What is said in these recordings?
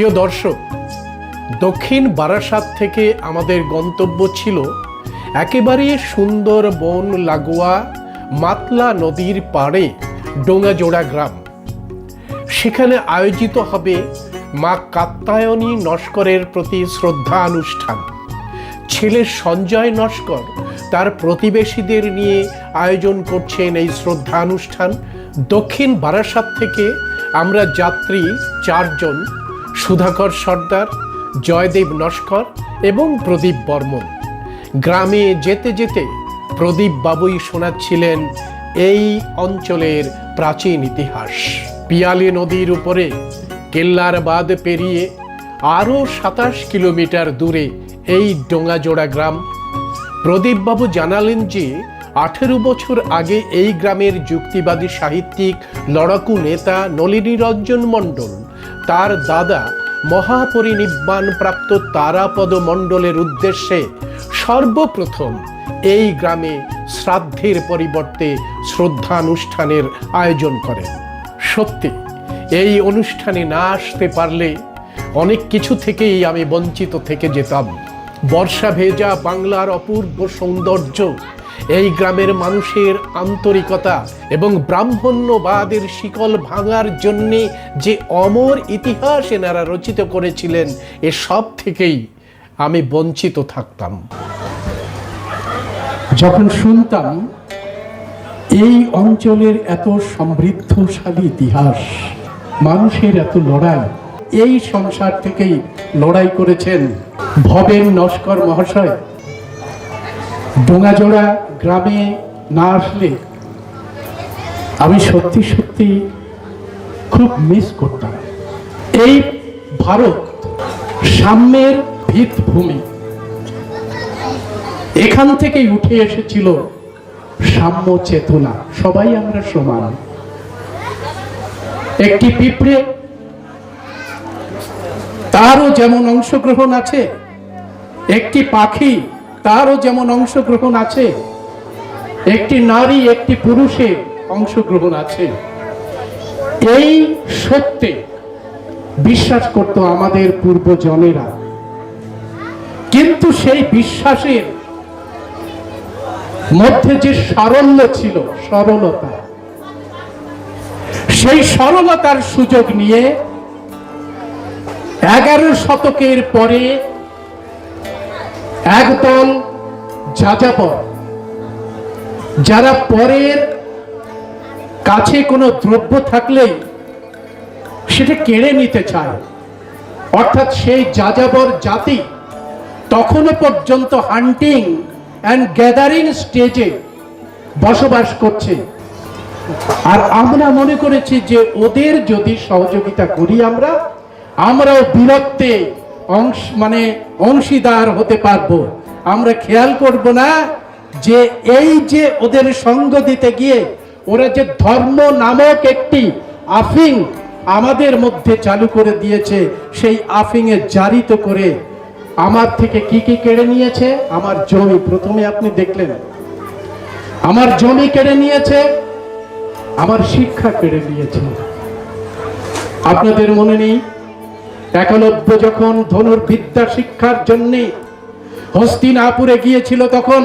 প্রিয় দর্শক, দক্ষিণ বারাসাত থেকে আমাদের গন্তব্য ছিল একেবারে সুন্দর বন লাগোয়া মাতলা নদীর পাড়ে ডোঙাজোড়া গ্রাম। সেখানে আয়োজিত হবে মা কাত্তায়নী নস্করের প্রতি শ্রদ্ধা অনুষ্ঠান ছেলে সঞ্জয় নস্কর তার প্রতিবেশীদের নিয়ে আয়োজন করছেন এই শ্রদ্ধা অনুষ্ঠান দক্ষিণ বারাসাত থেকে আমরা যাত্রী চারজন সুধাকর সর্দার, জয়দেব নস্কর এবং প্রদীপ বর্মন। গ্রামে যেতে যেতে প্রদীপ বাবুই শোনাচ্ছিলেন এই অঞ্চলের প্রাচীন ইতিহাস। পিয়ালি নদীর উপরে কেল্লার বাদ পেরিয়ে আরও সাতাশ কিলোমিটার দূরে এই ডোঙাজোড়া গ্রাম। প্রদীপবাবু জানালেন যে আঠেরো বছর আগে এই গ্রামের যুক্তিবাদী সাহিত্যিক লড়াকু নেতা নলিনী রঞ্জন মণ্ডল, তার দাদা মহাপরিনিব্বাণ প্রাপ্ত তারাপদ মণ্ডলের উদ্দেশ্যে সর্বপ্রথম এই গ্রামে শ্রাদ্ধের পরিবর্তে শ্রদ্ধানুষ্ঠানের আয়োজন করেন সত্যি, এই অনুষ্ঠানে না আসতে পারলে অনেক কিছু থেকেই আমি বঞ্চিত থেকে যেতাম। বর্ষা ভেজা বাংলার অপূর্ব সৌন্দর্য এই গ্রামের মানুষের আন্তরিকতা এবং ব্রাহ্মণ্যবাদের শিকল ভাঙার জন্যে যে অমর ইতিহাস এনারা রচিত করেছিলেন, এ সব থেকেই আমি বঞ্চিত থাকতাম। যখন শুনতাম এই অঞ্চলের এত সমৃদ্ধশালী ইতিহাস, মানুষের এত লড়াই, এই সংসার থেকেই লড়াই করেছেন ভবেন নস্কর মহাশয়। ডোঙাজোড়া গ্রামে না আসলে আমি সত্যি সত্যি খুব মিস করতাম। এই ভারত সাম্যের ভিতভূমি। এখান থেকেই উঠে এসেছিল সাম্য চেতনা। সবাই আমরা সমান। একটি পিঁপড়ে, তারও যেমন অংশগ্রহণ আছে, একটি পাখি, তারও যেমন অংশগ্রহণ আছে একটি নারী, একটি পুরুষের অংশগ্রহণ আছে। এই সত্যে বিশ্বাস করত আমাদের পূর্বজনেরা। কিন্তু সেই বিশ্বাসের মধ্যে যে সারল্য ছিল, সরলতা, সেই সরলতার সুযোগ নিয়ে এগারো শতকের পরে একদল যাযাবর যারা পরের কাছে কোনো দ্রব্য থাকলেই সেটা কেড়ে নিতে চায়, অর্থাৎ সেই যাযাবর জাতি তখনও পর্যন্ত হান্টিং অ্যান্ড গ্যাদারিং স্টেজে বসবাস করছে। আর আমরা মনে করেছি যে ওদের যদি সহযোগিতা করি আমরা, আমরাও বীরত্বে অংশ মানে অংশীদার হতে পারব। আমরা খেয়াল করব না যে এই যে ওদের সঙ্গ দিতে গিয়ে ওরা যে ধর্ম নামক একটি আফিং আমাদের মধ্যে চালু করে দিয়েছে, সেই আফিংয়ে জারিত করে আমার থেকে কি কি কেড়ে নিয়েছে? আমার জমি। প্রথমে আপনি দেখলেন, আমার জমি কেড়ে নিয়েছে, আমার শিক্ষা কেড়ে নিয়েছে। আপনাদের মনে নেই? একলব্য যখন ধনুর্বিদ্যা শিক্ষার জন্যে হস্তিনাপুরে গিয়েছিল তখন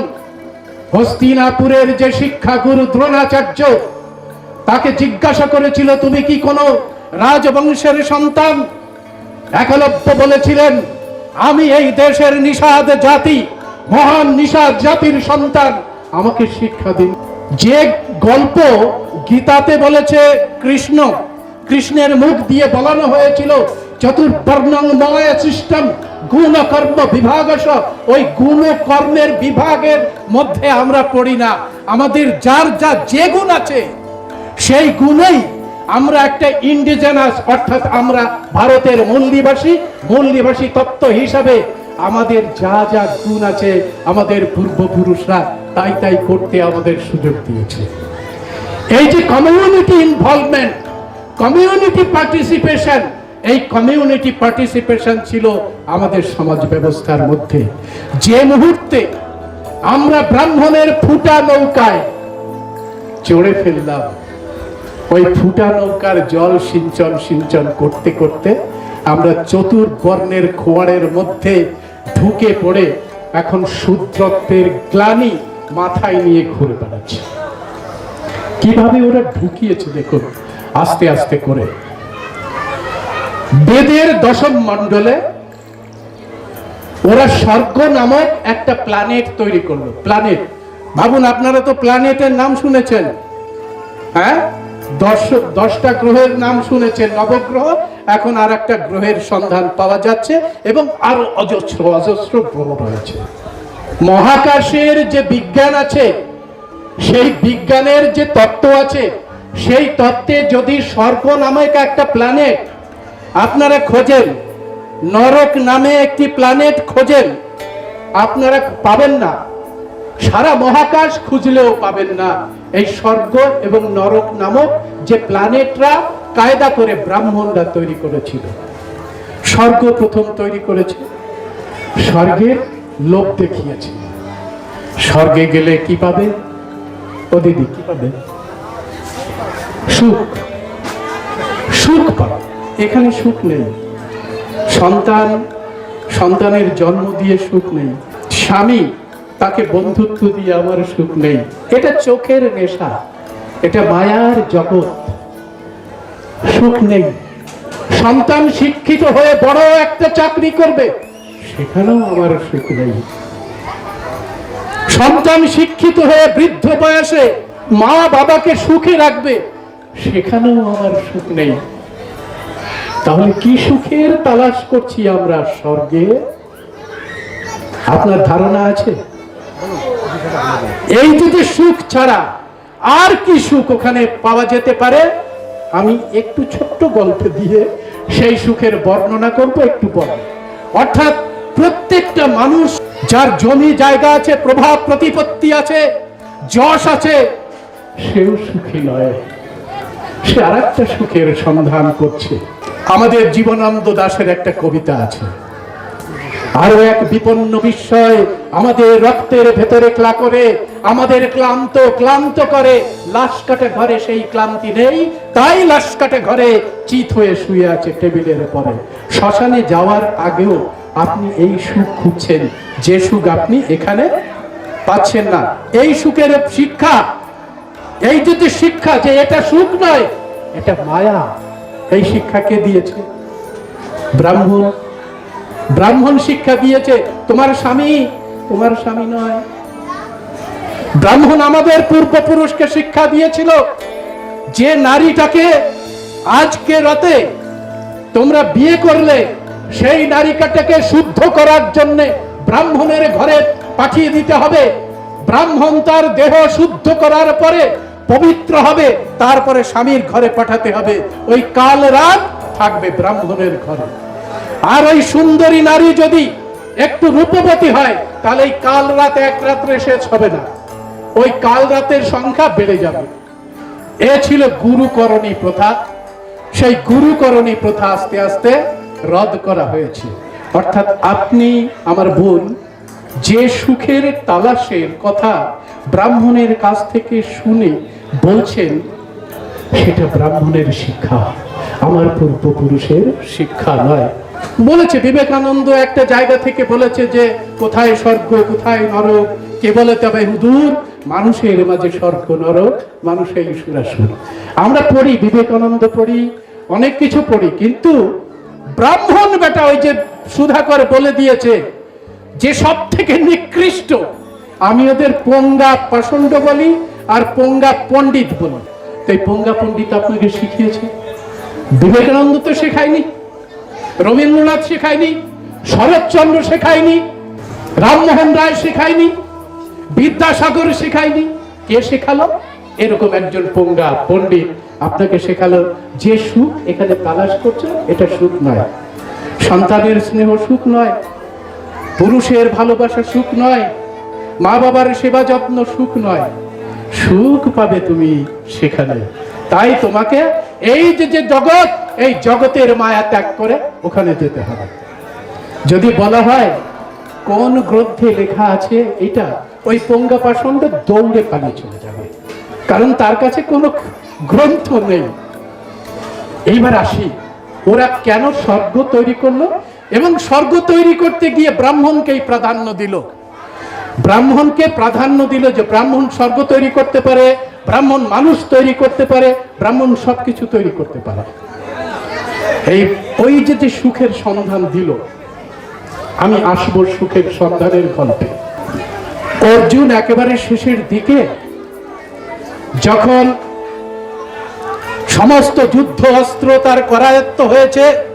হস্তিনাপুরের যে শিক্ষাগুরু দ্রোণাচার্য, তাকে জিজ্ঞাসা করেছিল, তুমি কি কোনো রাজবংশের সন্তান? একলব্য বলেছিলেন, আমি এই দেশের নিষাদ জাতি, মহান নিষাদ জাতির সন্তান। আমাকে শিক্ষা দিন। যে গল্প গীতাতে বলেছে কৃষ্ণ, কৃষ্ণের মুখ দিয়ে বলানো হয়েছিল চতুর্বর্ণময় সিস্টেম গুণ কর্ম বিভাগ ওই গুণ কর্মের বিভাগের মধ্যে আমরা পড়ি না। আমাদের যার যা যে গুণ আছে, সেই গুণেই আমরা একটা ইন্ডিজেনাস অর্থাৎ আমরা ভারতের মূল নিবাসী মূল নিবাসী তত্ত্ব হিসাবে আমাদের যা যা গুণ আছে আমাদের পূর্বপুরুষরা তাই তাই করতে আমাদের সুযোগ দিয়েছে। এই যে কমিউনিটি ইনভলভমেন্ট কমিউনিটি পার্টিসিপেশন এই কমিউনিটি পার্টিসিপেশন ছিল আমাদের সমাজ ব্যবস্থার মধ্যে। যে মুহূর্তে আমরা ব্রাহ্মণের ফুটা নৌকায় চড়ে ফেললাম, ওই ফুটা নৌকার জল সিঞ্চন সিঞ্চন করতে করতে আমরা চতুর্বর্ণের খোয়ারের মধ্যে ঢুকে পড়ে এখন শূদ্রত্বের গ্লানি মাথায় নিয়ে ঘুরে বেড়াচ্ছি। কীভাবে ওরা ঢুকিয়েছে দেখুন, আস্তে আস্তে করে। বেদের দশম মণ্ডলে ওরা স্বর্গ নামক একটা প্ল্যানেট তৈরি করল। প্ল্যানেট ভাবুন, আপনারা তো প্ল্যানেটের নাম শুনেছেন। হ্যাঁ? দশ, দশটা গ্রহের নাম শুনেছেন, নবগ্রহ। এখন আর একটা গ্রহের সন্ধান পাওয়া যাচ্ছে এবং আরও অজস্র অজস্র গ্রহ রয়েছে। মহাকাশের যে বিজ্ঞান আছে, সেই বিজ্ঞানের যে তত্ত্ব আছে, সেই তত্ত্বে যদি স্বর্গ নামক একটা প্ল্যানেট আপনারা খোঁজেন। নরক নামে একটি প্ল্যানেট খোঁজেন। আপনারা পাবেন না। সারা মহাকাশ খুঁজলেও পাবেন না। এই স্বর্গ এবং নরক নামক যে প্ল্যানেটরা কায়দা করে ব্রাহ্মণরা তৈরি করেছিল। স্বর্গ প্রথম তৈরি করেছে। স্বর্গের লোক দেখিয়েছে। স্বর্গে গেলে কি পাবে? ও দিদি কি পাবে? সুখ। সুখ পাবে। এখানে সুখ নেই। সন্তান, সন্তানের জন্ম দিয়ে সুখ নেই। স্বামী, তাকে বন্ধুত্ব দিয়ে আমার সুখ নেই। এটা চোখের নেশা। এটা মায়ার জগৎ। সুখ নেই। সন্তান শিক্ষিত হয়ে বড় একটা চাকরি করবে, সেখানেও আমার সুখ নেই। সন্তান শিক্ষিত হয়ে বৃদ্ধ বয়সে মা বাবাকে সুখে রাখবে, সেখানেও আমার সুখ নেই। তাহলে কি সুখের তালাশ করছি আমরা স্বর্গে? আপনার ধারণা আছে? এই যদি সুখ ছাড়া আর কি সুখ ওখানে পাওয়া যেতে পারে? আমি একটু ছোট্ট গল্প দিয়ে সেই সুখের বর্ণনা করব, একটু পরে। অর্থাৎ প্রত্যেকটা মানুষ যার জমি জায়গা আছে, প্রভাব, প্রতিপত্তি আছে, যশ আছে, সেও সুখী নয়। সে আর একটা সুখের সন্ধান করছে। আমাদের জীবনানন্দ দাশের একটা কবিতা আছে। আরও এক বিপন্ন বিস্ময়, আমাদের রক্তের ভেতরে ক্লা করে, আমাদের ক্লান্ত ক্লান্ত করে, লাশ কাটে ঘরে সেই ক্লান্তি নেই, তাই লাশ কাটে ঘরে চিত হয়ে শুয়ে আছে টেবিলের পরে শ্মশানে যাওয়ার আগেও আপনি এই সুখ খুঁজছেন, যে সুখ আপনি এখানে পাচ্ছেন না। এই সুখের শিক্ষা, এই যদি শিক্ষা যে এটা সুখ নয়, এটা মায়া। এই শিক্ষা কে দিয়েছে? ব্রাহ্মণ। ব্রাহ্মণ শিক্ষা দিয়েছে, তোমার স্বামী? তোমার স্বামী নয়। ব্রাহ্মণ আমাদের পূর্বপুরুষকে শিক্ষা দিয়েছিল যে নারীটাকে আজকে রাতে তোমরা বিয়ে করলে, সেই নারীটাকে শুদ্ধ করার জন্য ব্রাহ্মণের ঘরে পাঠিয়ে দিতে হবে। ব্রাহ্মণ তার দেহ শুদ্ধ করার পরে পবিত্র হবে, তারপরে স্বামীর ঘরে পাঠাতে হবে। ওই কাল রাত থাকবে ব্রাহ্মণের ঘরে। আর ওই সুন্দরী নারী যদি একটু রূপবতী হয়, তাহলে এই কাল রাত এক রাত্রে শেষ হবে না। ওই কাল রাতের সংখ্যা বেড়ে যাবে। এ ছিল গুরুকরণী প্রথা। সেই গুরুকরণী প্রথা আস্তে আস্তে রদ করা হয়েছে। অর্থাৎ আপনি, আমার বোন যে সুখের তালাশের কথা ব্রাহ্মণের কাছ থেকে শুনে বলছেন, সেটা ব্রাহ্মণের শিক্ষা, আমার পূর্বপুরুষের শিক্ষা নয়। বলেছে বিবেকানন্দ একটা জায়গা থেকে বলেছে যে, কোথায় স্বর্গ, কোথায় নরক? কে বলে তবে, হুদুর, মানুষের মাঝে স্বর্গ, নরক মানুষের সুরাসুর। আমরা পড়ি, বিবেকানন্দ পড়ি, অনেক কিছু পড়ি, কিন্তু ব্রাহ্মণ বেটা ওই যে সুধাকর বলে দিয়েছে যে সব থেকে নিকৃষ্ট, আমি ওদের পঙ্গা পাষণ্ড বলি আর পঙ্গা পণ্ডিত বলি। তাই পঙ্গা পণ্ডিত আপনাকে শিখিয়েছে। বিবেকানন্দ তো শেখায়নি, রবীন্দ্রনাথ শেখায়নি, শরৎচন্দ্র শেখায়নি, রামমোহন রায় শেখায়নি, বিদ্যাসাগর শেখায়নি। কে শেখালো? এরকম একজন পঙ্গা পণ্ডিত আপনাকে শেখালো যে সুখ এখানে তালাশ করছে, এটা সুখ নয়। সন্তানের স্নেহ সুখ নয় পুরুষের ভালোবাসা সুখ নয় মা বাবার সেবা যত্ন সুখ নয়। সুখ পাবে তুমি সেখানে। তাই তোমাকে এই যে যে জগৎ, এই জগতের মায়া ত্যাগ করে ওখানে যেতে হবে। যদি বলা হয়, কোন গ্রন্থে লেখা আছে এটা? ওই পঙ্গা পাষণ্ড দৌড়ে পালিয়ে চলে যাবে। কারণ তার কাছে কোনো গ্রন্থ নেই। এইবার আসি, ওরা কেন স্বর্গ তৈরি করল? এবং স্বর্গ তৈরি করতে গিয়ে ব্রাহ্মণকেই প্রাধান্য দিল। ব্রাহ্মণকে প্রাধান্য দিল যে ব্রাহ্মণ স্বর্গ তৈরি করতে পারে, ব্রাহ্মণ মানুষ তৈরি করতে পারে, ব্রাহ্মণ সবকিছু তৈরি করতে পারে। এই, ওই যে যে সুখের সন্ধান দিল, আমি আসব সুখের সন্ধানের গল্পে অর্জুন একেবারে শেষের দিকে, যখন সমস্ত যুদ্ধ অস্ত্র তার করায়ত্ত হয়েছে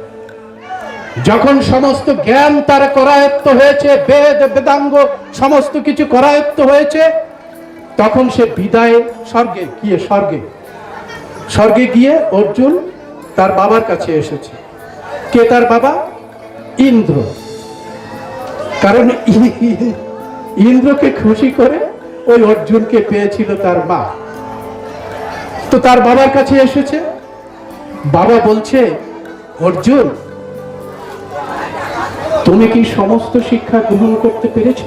যখন সমস্ত জ্ঞান তার করায়ত্ত হয়েছে, বেদ, বেদাঙ্গ সমস্ত কিছু করায়ত্ত হয়েছে, তখন সে বিদায় স্বর্গে, গিয়ে স্বর্গে। স্বর্গে গিয়ে অর্জুন তার বাবার কাছে এসেছে। কে তার বাবা? ইন্দ্র। কারণ ইন্দ্রকে খুশি করে ওই অর্জুনকে পেয়েছিল তার মা। তো তার বাবার কাছে এসেছে। বাবা বলছে, অর্জুন তুমি কি সমস্ত শিক্ষা গ্রহণ করতে পেরেছ?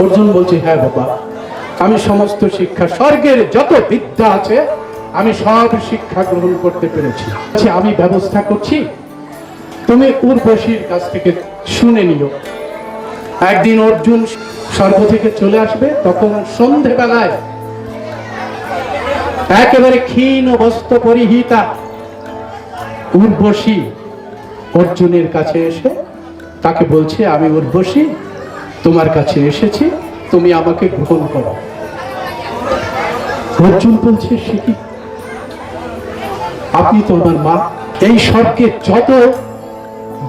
অর্জুন বলছে হ্যাঁ বাবা আমি সমস্ত শিক্ষা স্বর্গের যত বিদ্যা আছে আমি সব শিক্ষা গ্রহণ করতে পেরেছি। আচ্ছা, আমি ব্যবস্থা করছি? তুমি উর্বশীর কাছ থেকে শুনে নিও। একদিন অর্জুন স্বর্গ থেকে চলে আসবে তখন সন্ধেবেলায় একেবারে ক্ষীণ বস্ত্র পরিহিতা উর্বশী অর্জুনের কাছে এসে তাকে বলছে, আমি উর্বশী, তোমার কাছে এসেছি, তুমি আমাকে গ্রহণ করো। অর্জুন বলছে, সে কি? আপনি তো আমার মা। এই স্বর্গে যত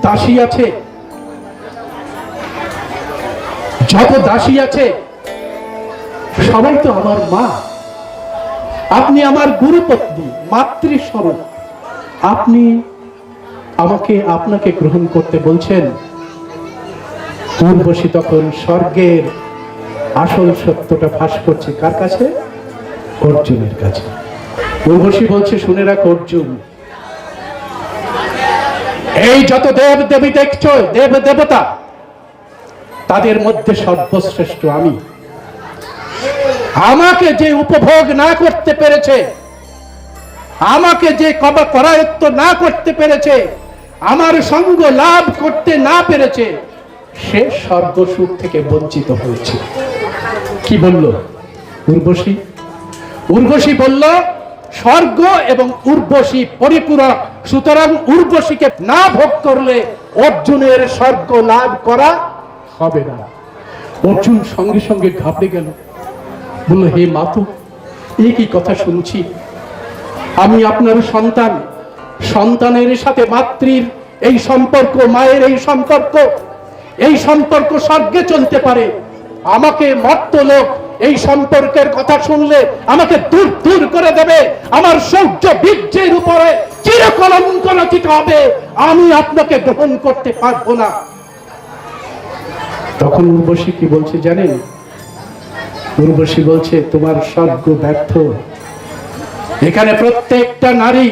দাসী আছে, যত দাসী আছে, সবাই তো আমার মা। আপনি আমার গুরুপত্নী, মাতৃস্বরূপ। আপনি আমাকে, আপনাকে গ্রহণ করতে বলছেন উর্বশী তখন স্বর্গের আসল সত্যটা ফাঁস করছে কার কাছে? অর্জুনের কাছে। উর্বশী বলছে, শুনে রাখ অর্জুন, এই যত দেব দেবী দেখছ দেব দেবতা তাদের মধ্যে সর্বশ্রেষ্ঠ আমি। আমাকে যে উপভোগ না করতে পেরেছে, আমাকে যে কবা করায়ত্ত না করতে পেরেছে, আমার সঙ্গ লাভ করতে না পেরেছে সে স্বর্গসুখ থেকে বঞ্চিত হয়েছে কি বলল? উর্বশী? উর্বশী বলল, স্বর্গ এবং উর্বশী পরিপূরক, সুতরাং উর্বশীকে না ভোগ করলে অর্জুনের স্বর্গ লাভ করা হবে না। অর্জুন সঙ্গে সঙ্গে ঘাবড়ে গেল। বলল, হে মাতু এই কি কথা শুনছি? আমি আপনার সন্তান। সন্তানের সাথে মাতৃর এই সম্পর্ক, মায়ের এই সম্পর্ক এই সম্পর্ক স্বর্গে চলতে পারে। আমাকে মর্ত লোক এই সম্পর্কের কথা শুনলে আমাকে দূর দূর করে দেবে। আমার সৌর্য বীর্যের উপরে চিরকলঙ্ক রচিত হবে। আমি আপনাকে গ্রহণ করতে পারব না। তখন উর্বশী কি বলছে জানেন? উর্বশী বলছে, তোমার স্বর্গ ব্যর্থ। এখানে প্রত্যেকটা নারী,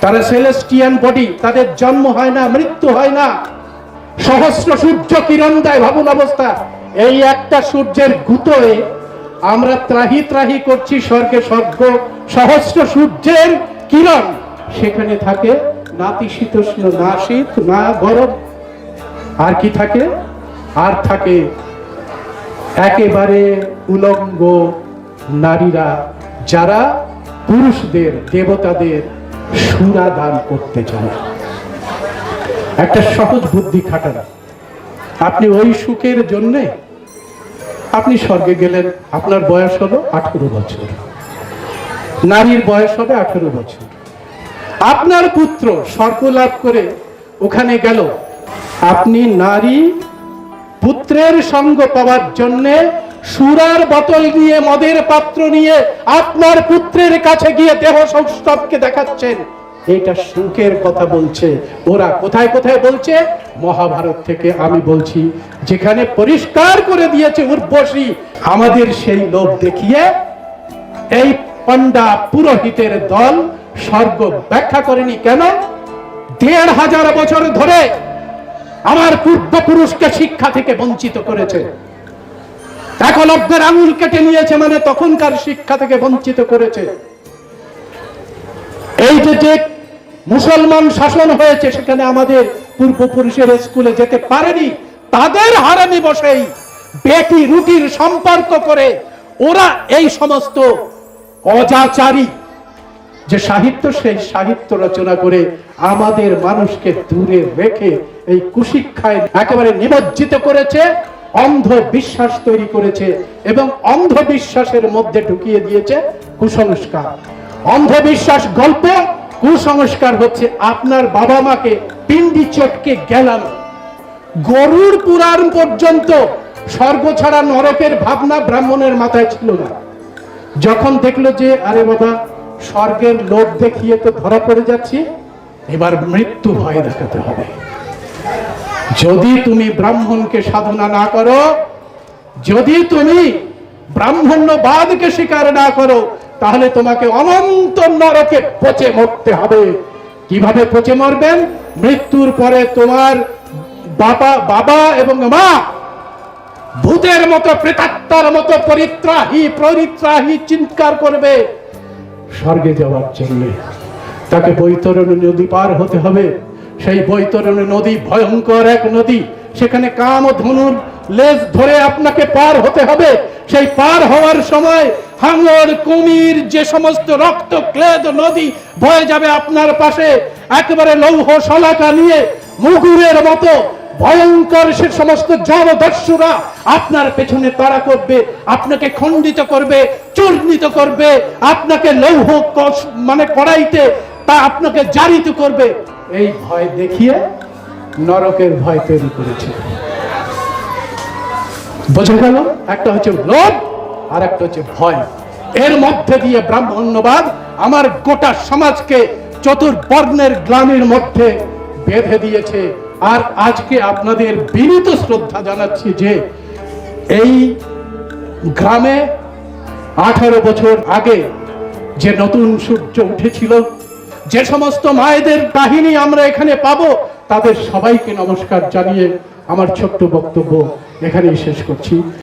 তারা সেলেস্টিয়ান বডি তাদের জন্ম হয় না, মৃত্যু হয় না। সহস্র সূর্য কিরণ দেয় ভাবুন অবস্থা। এই একটা সূর্যের গুতোয় আমরা ত্রাহি ত্রাহি করছি স্বর্গে স্বর্গ সহস্র সূর্যের কিরণ। সেখানে থাকে নাতিশীতোষ্ণ না শীত, না গরম। আর কি থাকে? আর থাকে একেবারে উলঙ্গ নারীরা যারা পুরুষদের, দেবতাদের সুরা দান করতে চায়। একটা সহজ বুদ্ধি খাটান। আপনি ওই সুখের জন্যে আপনি স্বর্গে গেলেন, আপনার বয়স হলো আঠেরো বছর। নারীর বয়স হবে আঠেরো বছর। আপনার পুত্র স্বর্গ লাভ করে ওখানে গেল। আপনি নারী পুত্রের সঙ্গ পাওয়ার জন্য সুরার বোতল নিয়ে, মদের পাত্র নিয়ে আপনার পুত্রের কাছে গিয়ে দেহ সৌষ্ঠবকে দেখাচ্ছেন। এটা সুখের কথা বলছে। ওরা কোথায় কোথায় বলছে? মহাভারত থেকে আমি বলছি, যেখানে পরিষ্কার করে দিয়েছে উর্বশী, আমাদের সেই লোভ দেখিয়ে এই পণ্ডা পুরোহিতের দল স্বর্গ ব্যাখ্যা করেনি কেন? দেড় হাজার বছর ধরে আমার পূর্বপুরুষকে শিক্ষা থেকে বঞ্চিত করেছে। একলব্যের আঙুল কেটে নিয়েছে মানে তখনকার শিক্ষা থেকে বঞ্চিত করেছে। এই যে মুসলমান শাসন হয়েছে, সেখানে আমাদের পূর্বপুরুষের স্কুলে যেতে পারেনি। তাদের হারামি বসেই বেটি রুটির সম্পর্ক করে ওরা এই সমস্ত অজাচারী যে সাহিত্য, সেই সাহিত্য রচনা করে আমাদের মানুষকে দূরে রেখে এই কুশিক্ষায় একেবারে নিমজ্জিত করেছে অন্ধ বিশ্বাস তৈরি করেছে এবং অন্ধবিশ্বাসের মধ্যে ঢুকিয়ে দিয়েছে কুসংস্কার। অন্ধবিশ্বাস গল্প কুসংস্কার হচ্ছে আপনার বাবা মাকে পিন্ডি চটকে গেলানো। গরুর পুরাণ পর্যন্ত স্বর্গ ছাড়া নরকের ভাবনা ব্রাহ্মণের মাথায় ছিল না। যখন দেখল যে, আরে বাবা, স্বর্গের লোভ দেখিয়ে তো ধরা পড়ে যাচ্ছি, এবার মৃত্যু ভয় দেখাতে হবে। যদি তুমি ব্রাহ্মণকে সাধনা না করো, যদি তুমি ব্রাহ্মণ্যবাদকে স্বীকার না করো তাহলে তোমাকে অনন্ত নরকে পচে মরতে হবে। কীভাবে পচে মরবেন? মৃত্যুর পরে তোমার বাবা বাবা এবং মা ভূতের মতো, প্রেতাত্মার মতো, পরিত্রাহী পরিত্রাহী চিৎকার করবে স্বর্গে যাওয়ার জন্য। তাকে বৈতরণী নদী পার হতে হবে। সেই বৈতরণী নদী ভয়ঙ্কর এক নদী। সেখানে কাম ধনুর লেজ ধরে আপনাকে পার হতে হবে। সেই পার হওয়ার সময় হাঙর কুমির যে সমস্ত রক্ত ক্লেদ নদী বয়ে যাবে আপনার পাশে, একেবারে লৌহ শলাকা নিয়ে মুগুরের মতো ভয়ঙ্কর সে সমস্ত জড়দস্যুরা আপনার পেছনে তাড়া করবে, আপনাকে খণ্ডিত করবে, চূর্ণিত করবে, আপনাকে লৌহ মানে কড়াইতে তা আপনাকে জারিত করবে। এই ভয় দেখিয়ে নরকের ভয় তৈরি করেছে। বোঝা গেল? একটা হচ্ছে লোভ আর একটা হচ্ছে ভয়। এর মধ্যে দিয়ে ব্রাহ্মণ্যবাদ আমার গোটা সমাজকে চতুর্বর্ণের গ্লামের মধ্যে বেঁধে দিয়েছে। আর আজকে আপনাদের বিনীত শ্রদ্ধা জানাচ্ছি যে এই গ্রামে আঠারো বছর আগে যে নতুন সূর্য উঠেছিল, যে সমস্ত মায়েদের কাহিনী আমরা এখানে পাবো, তাদের সবাইকে নমস্কার জানিয়ে আমার ছোট্ট বক্তব্য এখানেই শেষ করছি।